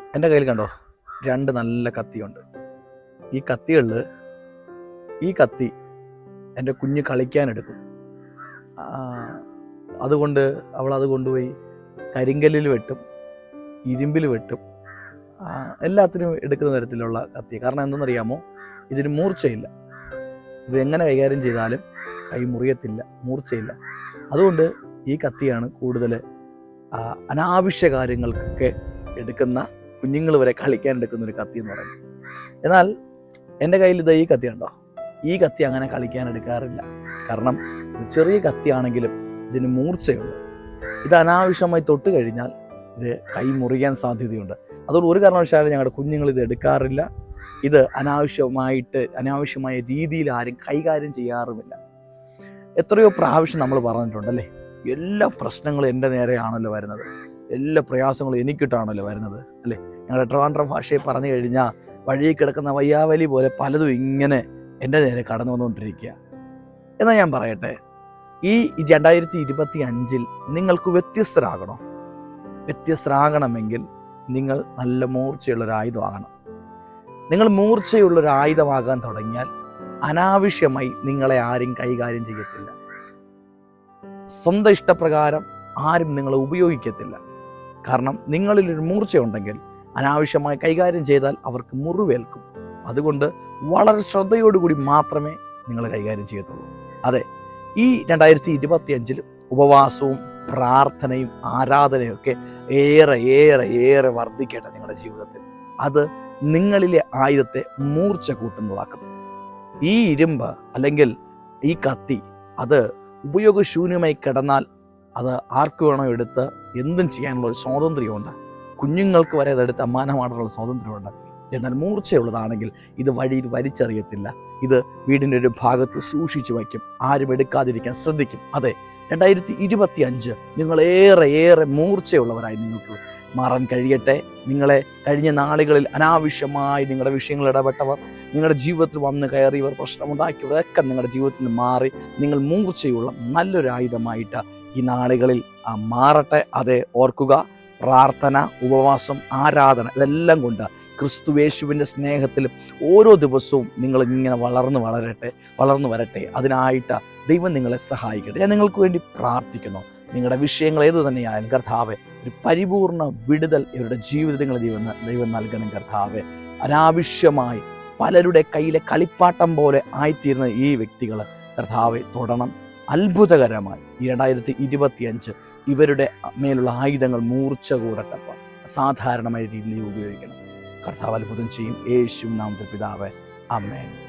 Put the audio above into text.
എന്റെ കയ്യിൽ കണ്ടോ? രണ്ട് നല്ല കത്തിയുണ്ട്. ഈ കത്തികളിൽ ഈ കത്തി എന്റെ കുഞ്ഞ് കളിക്കാനെടുക്കും അതുകൊണ്ട് അവൾ അത് കൊണ്ടുപോയി കരിങ്കല്ലിൽ വെട്ടും ഇരുമ്പിൽ വെട്ടും. എല്ലാത്തിനും എടുക്കുന്ന തരത്തിലുള്ള കത്തി കാരണം എന്തെന്നറിയാമോ? ഇതിന് മൂർച്ചയില്ല. ഇത് എങ്ങനെ കൈകാര്യം ചെയ്താലും കൈ മുറിയത്തില്ല മൂർച്ചയില്ല. അതുകൊണ്ട് ഈ കത്തിയാണ് കൂടുതൽ അനാവശ്യ കാര്യങ്ങൾക്കൊക്കെ എടുക്കുന്ന കുഞ്ഞുങ്ങൾ വരെ കളിക്കാൻ എടുക്കുന്ന ഒരു കത്തി എന്ന് പറയുന്നത്. എന്നാൽ എന്റെ കയ്യിൽ ഇത് ഈ കത്തി ഉണ്ടോ ഈ കത്തി അങ്ങനെ കളിക്കാൻ എടുക്കാറില്ല. കാരണം ചെറിയ കത്തിയാണെങ്കിലും ഇതിന് മൂർച്ചയുണ്ട്. ഇത് അനാവശ്യമായി തൊട്ട് കഴിഞ്ഞാൽ ഇത് കൈ മുറിയാൻ സാധ്യതയുണ്ട്. അതുകൊണ്ട് ഒരു കാരണവശാലും ഞങ്ങളുടെ കുഞ്ഞുങ്ങൾ ഇത് എടുക്കാറില്ല. ഇത് അനാവശ്യമായിട്ട് അനാവശ്യമായ രീതിയിൽ ആരും കൈകാര്യം ചെയ്യാറുമില്ല. എത്രയോ പ്രാവശ്യം നമ്മൾ പറഞ്ഞിട്ടുണ്ടല്ലേ എല്ലാ പ്രശ്നങ്ങളും എന്റെ നേരെയാണല്ലോ വരുന്നത്. എല്ലാ പ്രയാസങ്ങളും എനിക്കിട്ടാണല്ലോ വരുന്നത് അല്ലേ? ഞങ്ങളുടെ ട്രിവാൻഡ്രം ഭാഷയെ പറഞ്ഞു കഴിഞ്ഞാൽ വഴിയിൽ കിടക്കുന്ന വയ്യാവലി പോലെ പലതും ഇങ്ങനെ എന്റെ നേരെ കടന്നു വന്നുകൊണ്ടിരിക്കുക. എന്നാൽ ഞാൻ പറയട്ടെ ഈ രണ്ടായിരത്തി ഇരുപത്തി അഞ്ചിൽ നിങ്ങൾക്ക് വ്യത്യസ്തരാകണോ? വ്യത്യസ്തരാകണമെങ്കിൽ നിങ്ങൾ നല്ല മൂർച്ചയുള്ള ഒരു ആയുധമാകണം നിങ്ങൾ മൂർച്ചയുള്ള ഒരു ആയുധമാകാൻ തുടങ്ങിയാൽ അനാവശ്യമായി നിങ്ങളെ ആരും കൈകാര്യം ചെയ്യത്തില്ല. സ്വന്തം ഇഷ്ടപ്രകാരം ആരും നിങ്ങളെ ഉപയോഗിക്കത്തില്ല. കാരണം നിങ്ങളിൽ ഒരു മൂർച്ചയുണ്ടെങ്കിൽ അനാവശ്യമായി കൈകാര്യം ചെയ്താൽ അവർക്ക് മുറിവേൽക്കും. അതുകൊണ്ട് വളരെ ശ്രദ്ധയോടുകൂടി മാത്രമേ നിങ്ങൾ കൈകാര്യം ചെയ്യത്തുള്ളൂ. അതെ ഈ രണ്ടായിരത്തി ഇരുപത്തി അഞ്ചിൽ ഉപവാസവും പ്രാർത്ഥനയും ആരാധനയും ഒക്കെ ഏറെ ഏറെ ഏറെ വർദ്ധിക്കട്ടെ നിങ്ങളുടെ ജീവിതത്തിൽ. അത് നിങ്ങളിലെ ആയുധത്തെ മൂർച്ച കൂട്ടുന്നതാക്കും ഈ ഇരുമ്പ് അല്ലെങ്കിൽ ഈ കത്തി അത് ഉപയോഗശൂന്യമായി കിടന്നാൽ അത് ആർക്ക് വേണോ എടുത്ത് എന്തും ചെയ്യാനുള്ള ഒരു സ്വാതന്ത്ര്യമുണ്ട്. കുഞ്ഞുങ്ങൾക്ക് വരെ അതെടുത്ത് അമ്മാനമാടാനുള്ള സ്വാതന്ത്ര്യമുണ്ട്. എന്നാൽ മൂർച്ചയുള്ളതാണെങ്കിൽ ഇത് വഴിയിൽ വലിച്ചെറിയത്തില്ല. ഇത് വീടിന്റെ ഒരു ഭാഗത്ത് സൂക്ഷിച്ചു വയ്ക്കും. ആരും എടുക്കാതിരിക്കാൻ ശ്രദ്ധിക്കും. അതെ രണ്ടായിരത്തി ഇരുപത്തി അഞ്ച് നിങ്ങളേറെ ഏറെ മൂർച്ചയുള്ളവരായി നിങ്ങൾക്ക് മാറാൻ കഴിയട്ടെ. നിങ്ങളെ കഴിഞ്ഞ നാളുകളിൽ അനാവശ്യമായി നിങ്ങളുടെ വിഷയങ്ങൾ ഇടപെട്ടവർ നിങ്ങളുടെ ജീവിതത്തിൽ വന്ന് കയറിയവർ പ്രശ്നമുണ്ടാക്കിയവരൊക്കെ നിങ്ങളുടെ ജീവിതത്തിൽ മാറി. നിങ്ങൾ മൂർച്ചയുള്ള നല്ലൊരു ആയുധമായിട്ട് ഈ നാളുകളിൽ മാറട്ടെ അതെ ഓർക്കുക. പ്രാർത്ഥന ഉപവാസം ആരാധന ഇതെല്ലാം കൊണ്ട് ക്രിസ്തുവേശുവിന്റെ സ്നേഹത്തിൽ ഓരോ ദിവസവും നിങ്ങൾ ഇങ്ങനെ വളർന്നു വളരട്ടെ വളർന്നു വരട്ടെ. അതിനായിട്ട് ദൈവം നിങ്ങളെ സഹായിക്കട്ടെ. ഞാൻ നിങ്ങൾക്ക് വേണ്ടി പ്രാർത്ഥിക്കുന്നു. നിങ്ങളുടെ വിഷയങ്ങൾ ഏത് തന്നെയായാലും കർത്താവെ ഒരു പരിപൂർണ വിടുതൽ ഇവരുടെ ജീവിതങ്ങൾ ദൈവം ദൈവം നൽകണം കർത്താവെ. അനാവശ്യമായി പലരുടെ കയ്യിലെ കളിപ്പാട്ടം പോലെ ആയിത്തീരുന്ന ഈ വ്യക്തികൾ കർത്താവെ തൊടണം. അത്ഭുതകരമായി. രണ്ടായിരത്തി ഇരുപത്തിയഞ്ച് ഇവരുടെ മേലുള്ള ആയുധങ്ങൾ മൂർച്ച കൂടട്ടപ്പ സാധാരണമായ രീതിയിൽ ഉപയോഗിക്കണം. കർത്താവ് അത്ഭുതം ചെയ്യും. യേശു നാമത്തെ പിതാവ്. അമ്മേൻ